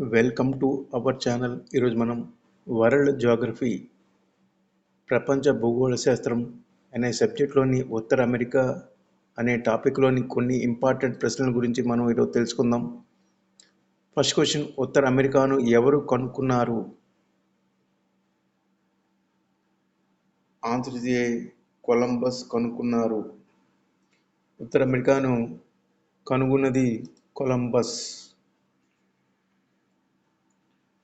Welcome to our channel. ఈరోజు మనం world geography ప్రపంచ భూగోళ శాస్త్రం అనే సబ్జెక్ట్లోని ఉత్తర అమెరికా అనే టాపిక్లోని కొన్ని ఇంపార్టెంట్ ప్రశ్నల గురించి మనం ఈరోజు తెలుసుకుందాం. ఫస్ట్ క్వశ్చన్ ఉత్తర అమెరికాను ఎవరు కనుక్కున్నారు? ఆన్సర్ కొలంబస్ కనుక్కున్నారు. ఉత్తర అమెరికాను కనుగొన్నది కొలంబస్.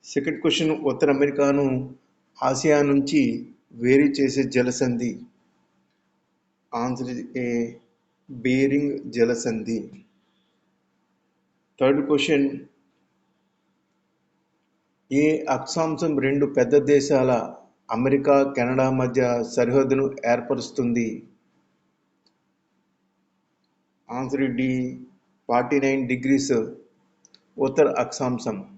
సెకండ్ క్వశ్చన్ ఉత్తర అమెరికాను ఆసియా నుంచి వేరు చేసే జలసంధి. ఆన్సర్ ఏ బేరింగ్ జలసంధి. థర్డ్ క్వశ్చన్ ఏ అక్షాంశం రెండు పెద్ద దేశాల అమెరికా కెనడా మధ్య సరిహద్దును ఏర్పరుస్తుంది? Answer D forty nine degrees ఉత్తర అక్షాంశం.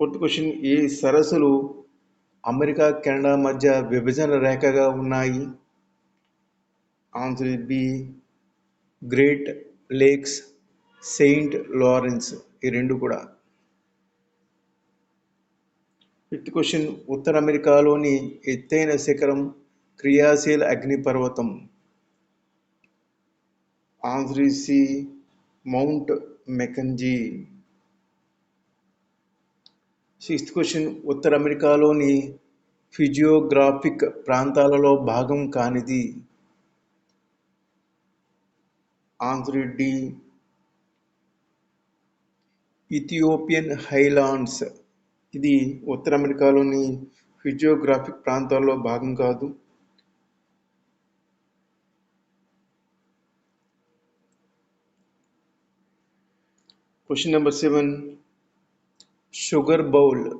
ఫోర్త్ క్వశ్చన్ ఈ సరస్సులు అమెరికా కెనడా మధ్య విభజన రేఖగా ఉన్నాయి? Answer B Great Lakes Saint Lawrence. ఈ రెండు కూడా. ఫిఫ్త్ క్వశ్చన్ ఉత్తర అమెరికాలోని ఎత్తైన శిఖరం క్రియాశీల అగ్నిపర్వతం answer C Mount Mackenzie. Sixth question ఉత్తర అమెరికాలోని ఫిజియోగ్రాఫిక్ ప్రాంతాలలో భాగం కానిది ఆన్సర్ డి ఇథియోపియన్ హైలాండ్స్ ఇది ఉత్తర అమెరికాలోని ఫిజియోగ్రాఫిక్ ప్రాంతాల్లో భాగం కాదు question number seven sugar bowl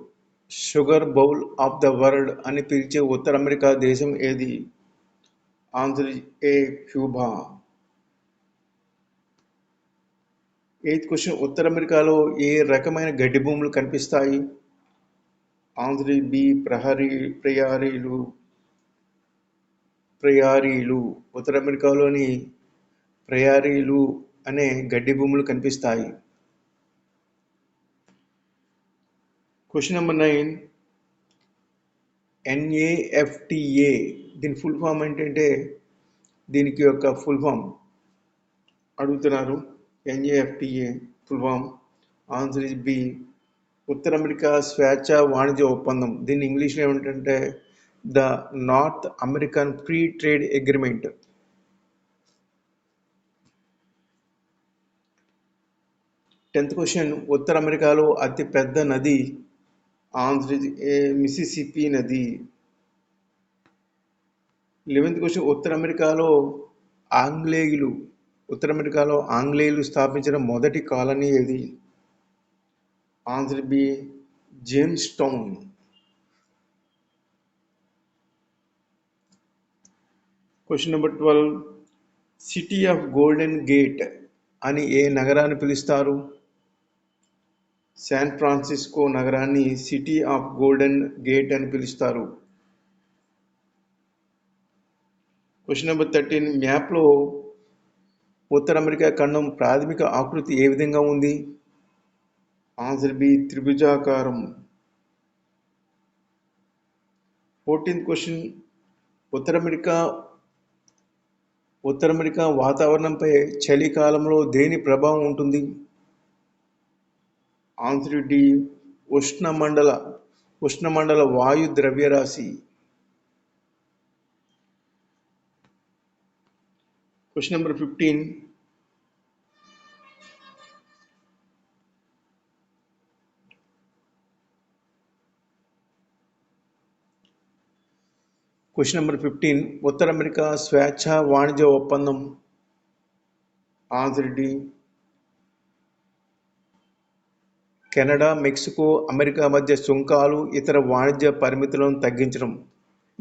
sugar bowl of the world అని పిలిచే ఉత్తర అమెరికా దేశం ఏది? Answer A Cuba. Eighth question ఉత్తర అమెరికాలో ఏ రకమైన గడ్డి భూములు కనిపిస్తాయి? ఆంధ్ర బి ప్రహరీ ప్రయారీలు. ప్రయారీలు. ఉత్తర అమెరికాలోని ప్రయారీలు అనే గడ్డి భూములు కనిపిస్తాయి. క్వశ్చన్ నెంబర్ నైన్ ఎన్ఏఎఫ్టిఏ దీని ఫుల్ ఫామ్ ఏంటంటే దీనికి యొక్క ఫుల్ ఫామ్ అడుగుతున్నారు NAFTA full form answer is B Uttara America స్వేచ్ఛ వాణిజ్య ఒప్పందం. దీన్ని ఇంగ్లీష్లో ఏమిటంటే the North American free trade agreement tenth question ఉత్తర అమెరికాలో అతిపెద్ద నది ఆంధ్ర మిసిసిపి నది. లెవెన్త్ క్వశ్చన్ ఉత్తర అమెరికాలో ఆంగ్లేయులు ఉత్తర అమెరికాలో ఆంగ్లేయులు స్థాపించిన మొదటి కాలనీ ఏది? Answer B Jamestown question number twelve city of Golden Gate అని ఏ నగరాన్ని పిలుస్తారు? శాన్ ఫ్రాన్సిస్కో నగరాన్ని సిటీ ఆఫ్ గోల్డెన్ గేట్ అని పిలుస్తారు. Question number thirteen. మ్యాప్లో ఉత్తర అమెరికా ఖండం ప్రాథమిక ఆకృతి ఏ విధంగా ఉంది? Answer B త్రిభుజాకారం. Fourteenth question. ఉత్తర అమెరికా ఉత్తర అమెరికా వాతావరణంపై చలికాలంలో దేని ప్రభావం ఉంటుంది? ఆంధ్రుడి డి ఉష్ణమండల ఉష్ణమండల వాయు ద్రవ్యరాశి. Question number fifteen question number fifteen ఉత్తర అమెరికా స్వేచ్ఛ వాణిజ్య ఒప్పందం. ఆంధ్రుడి డి కెనడా మెక్సికో అమెరికా మధ్య సుంకాలు ఇతర వాణిజ్య పరిమితులను తగ్గించడం.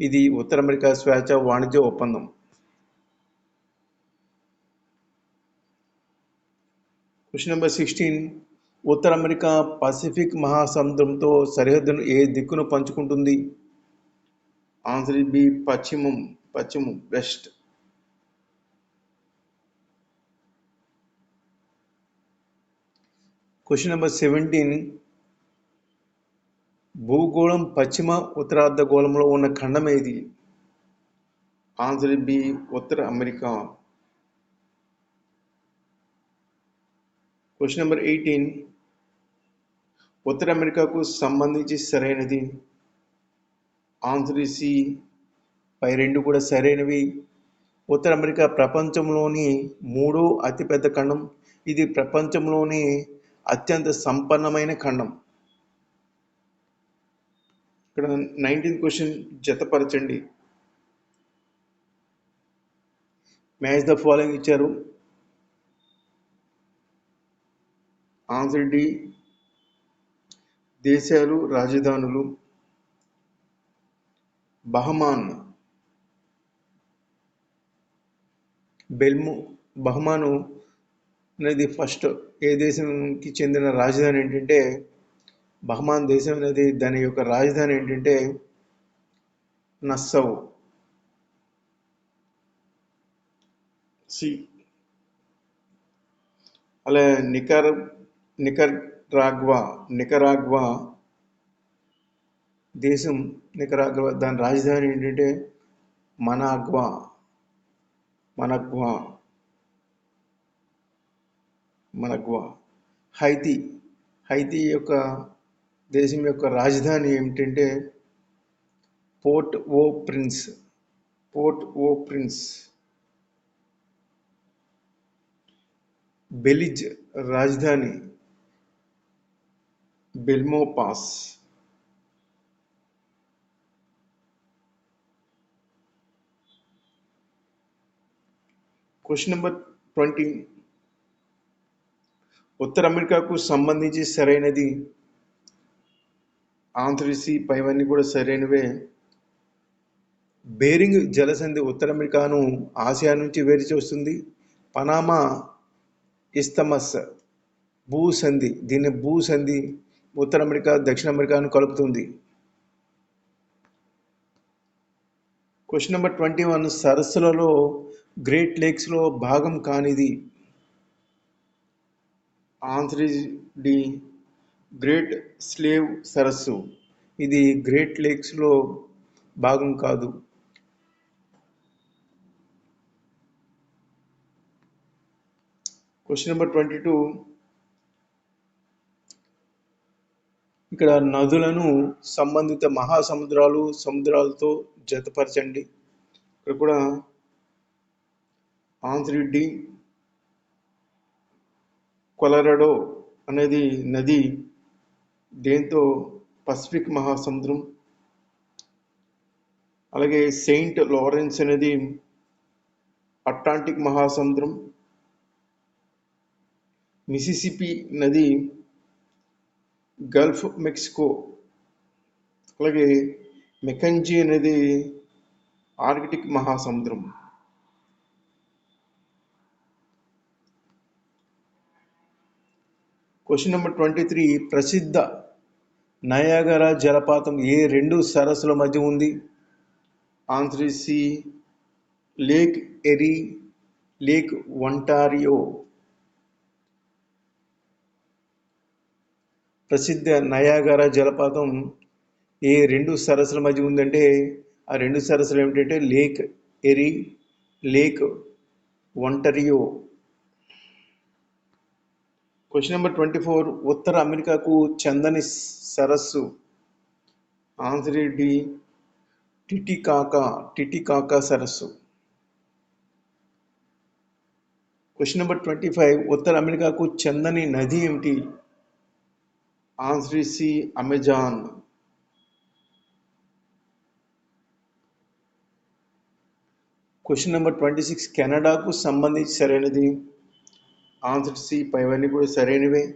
ఇది ఉత్తర అమెరికా స్వేచ్ఛ వాణిజ్య ఒప్పందం. Question number sixteen. ఉత్తర అమెరికా పసిఫిక్ మహాసముద్రంతో సరిహద్దును ఏ దిక్కును పంచుకుంటుంది? ఆన్సర్ బి పశ్చిమం పశ్చిమం వెస్ట్. క్వశ్చన్ నెంబర్ సెవెంటీన్ భూగోళం పశ్చిమ ఉత్తరార్ధగోళంలో ఉన్న ఖండం ఏది? ఆన్సర్ బి ఉత్తర అమెరికా. క్వశ్చన్ నెంబర్ ఎయిటీన్ ఉత్తర అమెరికాకు సంబంధించి సరైనది? ఆన్సర్ సి పై రెండు కూడా సరైనవి. ఉత్తర అమెరికా ప్రపంచంలోని మూడో అతిపెద్ద ఖండం. ఇది ప్రపంచంలోని అత్యంత సంపన్నమైన ఖండం. ఇక్కడ నైన్టీన్త్ క్వశ్చన్ జతపరచండి. మ్యాచ్ ద ఫాలోయింగ్ ఇచ్చారు. ఆన్సర్ డి దేశాలు రాజధానులు. బహమాన్. బెల్ము బహమాను అనేది ఫస్ట్ ఏ దేశంకి చెందిన రాజధాని ఏంటంటే బహమాన్ దేశం అనేది దాని యొక్క రాజధాని ఏంటంటే నస్సౌ. సి. అలా నికర్ నికరాగ్వా నికరాగ్వా దేశం నికరాగ్వా దాని రాజధాని ఏంటంటే Managua Managua. Managua. Haiti. Haiti యొక్క దేశం యొక్క రాజధాని ఏమిటంటే Port au Prince. Port au Prince. Belize రాజధాని. Belmopan. Question number twenty ఉత్తర అమెరికాకు సంబంధించి సరైనది ఆన్సర్ పైవన్నీ కూడా సరైనవే. బేరింగ్ జలసంధి ఉత్తర అమెరికాను ఆసియా నుంచి వేరు చేస్తుంది. పనామా ఇస్తమస్ భూసంధి దీన్ని భూసంధి ఉత్తర అమెరికా దక్షిణ అమెరికాను కలుపుతుంది. క్వశ్చన్ నెంబర్ ట్వంటీ వన్ సరస్సులలో గ్రేట్ లేక్స్లో భాగం కానిది ఆన్సర్ డి గ్రేట్ స్లేవ్ సరస్సు. ఇది గ్రేట్ లేక్స్లో భాగం కాదు. Question number twenty two. ఇక్కడ నదులను సంబంధిత మహాసముద్రాలు సముద్రాలతో జతపరచండి. ఇక్కడ కూడా ఆన్సర్ డి కొలరడో అనేది నది దేంతో పసిఫిక్ మహాసముద్రం అలాగే సెయింట్ లారెన్స్ అనేది అట్లాంటిక్ మహాసముద్రం మిసిసిపి నది గల్ఫ్ మెక్సికో అలాగే మెకంజీ అనేది ఆర్కిటిక్ మహాసముద్రం. క్వశ్చన్ నెంబర్ ట్వంటీ త్రీ ప్రసిద్ధ నయాగరా జలపాతం ఏ రెండు సరస్సుల మధ్య ఉంది? Answer C Lake Erie Lake Ontario ప్రసిద్ధ నయాగరా జలపాతం ఏ రెండు సరస్సుల మధ్య ఉందంటే ఆ రెండు సరస్సులు ఏమిటంటే Lake Erie Lake Ontario question number twenty four ఉత్తర అమెరికాకు చందని సరస్సు. ఆన్సర్ డి టిటికాకా టిటికాకా సరస్సు. క్వశ్చన్ నెంబర్ ట్వంటీ ఫైవ్ ఉత్తర అమెరికాకు చందని నది ఏమిటి? Answer C Amazon question number twenty six కెనడాకు సంబంధించి సరైనది. ఆన్సర్ సి పైవన్నీ కూడా సరైనవే.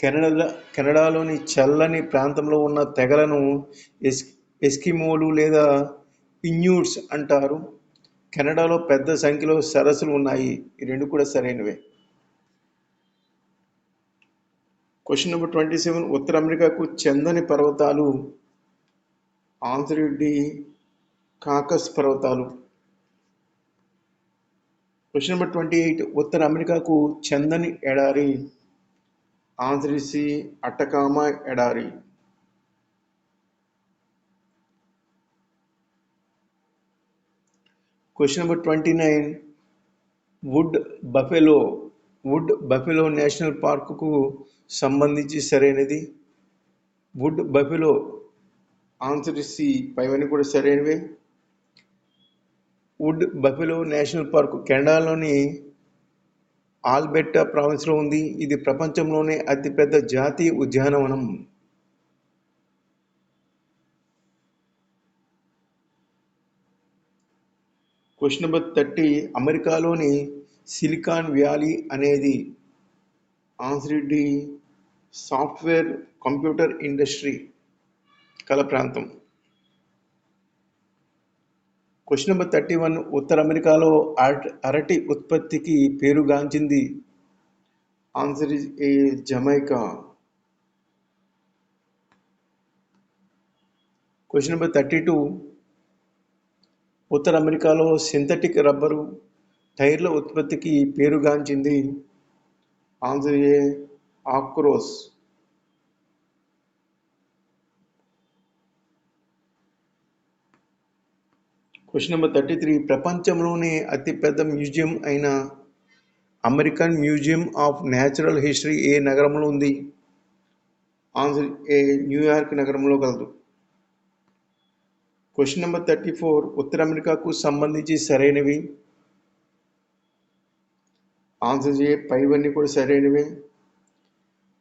కెనడా కెనడాలోని చల్లని ప్రాంతంలో ఉన్న తెగలను ఎస్ ఎస్కిమోలు లేదా ఇన్యూట్స్ అంటారు. కెనడాలో పెద్ద సంఖ్యలో సరస్సులు ఉన్నాయి. ఈ రెండు కూడా సరైనవే. క్వశ్చన్ నెంబర్ ట్వంటీ సెవెన్ ఉత్తర అమెరికాకు చందని పర్వతాలు. ఆన్సర్ డి కాకస్ పర్వతాలు. క్వశ్చన్ నెంబర్ ట్వంటీ ఎయిట్ ఉత్తర అమెరికాకు చందని ఎడారి. ఆన్సర్ ఇస్ అట్టకామ ఎడారి. Question number twenty nine wood buffalo wood buffalo national పార్కుకు సంబంధించి సరైనది? వుడ్ బఫెలో ఆన్సర్ ఇస్ పైవన్నీ కూడా సరైనవే. వుడ్ బఫెలో నేషనల్ పార్క్ కెనడాలోని ఆల్బెట్టా ప్రావిన్స్లో ఉంది. ఇది ప్రపంచంలోనే అతిపెద్ద జాతీయ ఉద్యానవనం. క్వశ్చన్ నెంబర్ థర్టీ అమెరికాలోని సిలికాన్ వ్యాలీ అనేది answer D software computer industry కల ప్రాంతం. క్వశ్చన్ నెంబర్ థర్టీ వన్ ఉత్తర అమెరికాలో అరటి అరటి ఉత్పత్తికి పేరుగాంచింది answer is A Jamaica. Question number thirty two ఉత్తర అమెరికాలో సింథటిక్ రబ్బరు టైర్ల ఉత్పత్తికి పేరుగాంచింది answer A Akron. Question number thirty three. ప్రపంచంలోనే అతిపెద్ద మ్యూజియం అయిన American museum of natural history ఏ నగరంలో ఉంది? ఆన్సర్ ఏ న్యూయార్క్ నగరంలో కలదు. Question number thirty four. ఉత్తర అమెరికాకు సంబంధించి సరైనవి? ఆన్సర్ ఏ పైవన్నీ కూడా సరైనవే.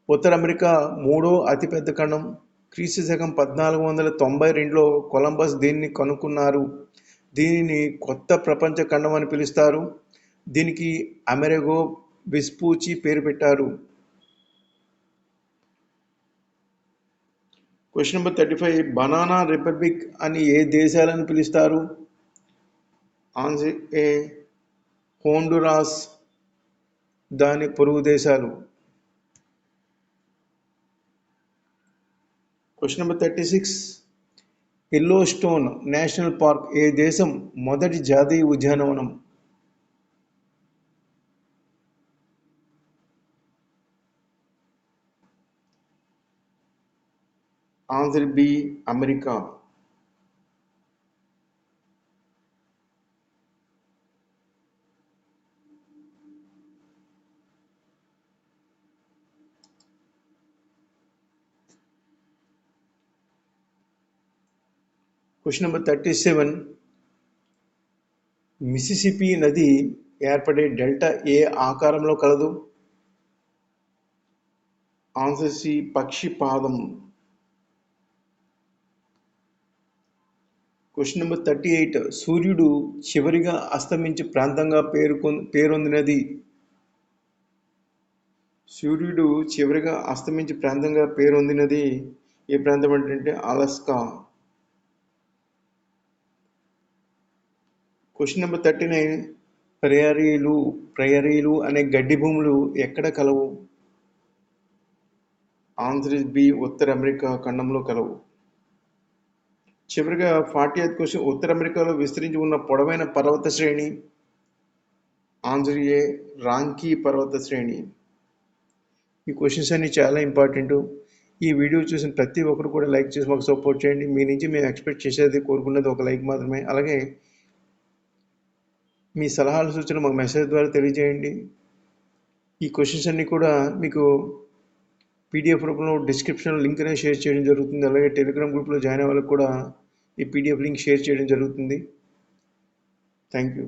ఉత్తర అమెరికా మూడో అతిపెద్ద ఖండం. క్రీస్తు శకం పద్నాలుగు వందల తొంభై రెండులో కొలంబస్ దీన్ని కనుక్కున్నారు. దీనిని కొత్త ప్రపంచ ఖండం అని పిలుస్తారు. దీనికి అమెరిగో విస్పూచి పేరు పెట్టారు. Question number thirty five banana republic అని ఏ దేశాలను పిలుస్తారు? ఆన్సర్ ఏ హోండురాస్ దాని పొరుగు దేశాలు. Question number thirty six Yellowstone national park ఏ దేశం మొదటి జాతీయ ఉద్యానవనం? Answer B America. Question number thirty seven. Mississippi నది ఏర్పడే డెల్టా ఏ ఆకారంలో కలదు? ఆన్సర్ సి పక్షి పాదం క్వశ్చన్ నెంబర్ థర్టీ ఎయిట్. సూర్యుడు చివరిగా అస్తమించే ప్రాంతంగా పేరుకొ పేరొందినది. సూర్యుడు చివరిగా అస్తమించే ప్రాంతంగా పేరొందినది ఏ ప్రాంతం అంటే Alaska. Question number thirty nine ప్రయరీలు ప్రయరీలు అనే గడ్డి భూములు ఎక్కడ కలవు? ఆన్సర్ ఇస్ బి ఉత్తర అమెరికా ఖండంలో కలవు. చివరిగా ఫార్టీ ఎయిత్ క్వశ్చన్ ఉత్తర అమెరికాలో విస్తరించి ఉన్న పొడవైన పర్వత శ్రేణి? ఆన్సర్ ఏ రాంకీ పర్వత శ్రేణి. ఈ క్వశ్చన్స్ అన్ని చాలా ఇంపార్టెంట్. ఈ వీడియో చూసిన ప్రతి ఒక్కరు కూడా లైక్ చేసి మాకు సపోర్ట్ చేయండి. మీ నుంచి మేము ఎక్స్పెక్ట్ చేసేది కోరుకున్నది ఒక లైక్ మాత్రమే. అలాగే మీ సలహాలు సూచనలు మాకు మెసేజ్ ద్వారా తెలియజేయండి. ఈ క్వశ్చన్స్ అన్నీ కూడా మీకు పీడిఎఫ్ రూపంలో డిస్క్రిప్షన్లో లింక్ అనేది షేర్ చేయడం జరుగుతుంది. అలాగే టెలిగ్రామ్ గ్రూప్లో జాయిన్ అయ్యే వాళ్ళకి కూడా ఈ పీడిఎఫ్ లింక్ షేర్ చేయడం జరుగుతుంది. Thank you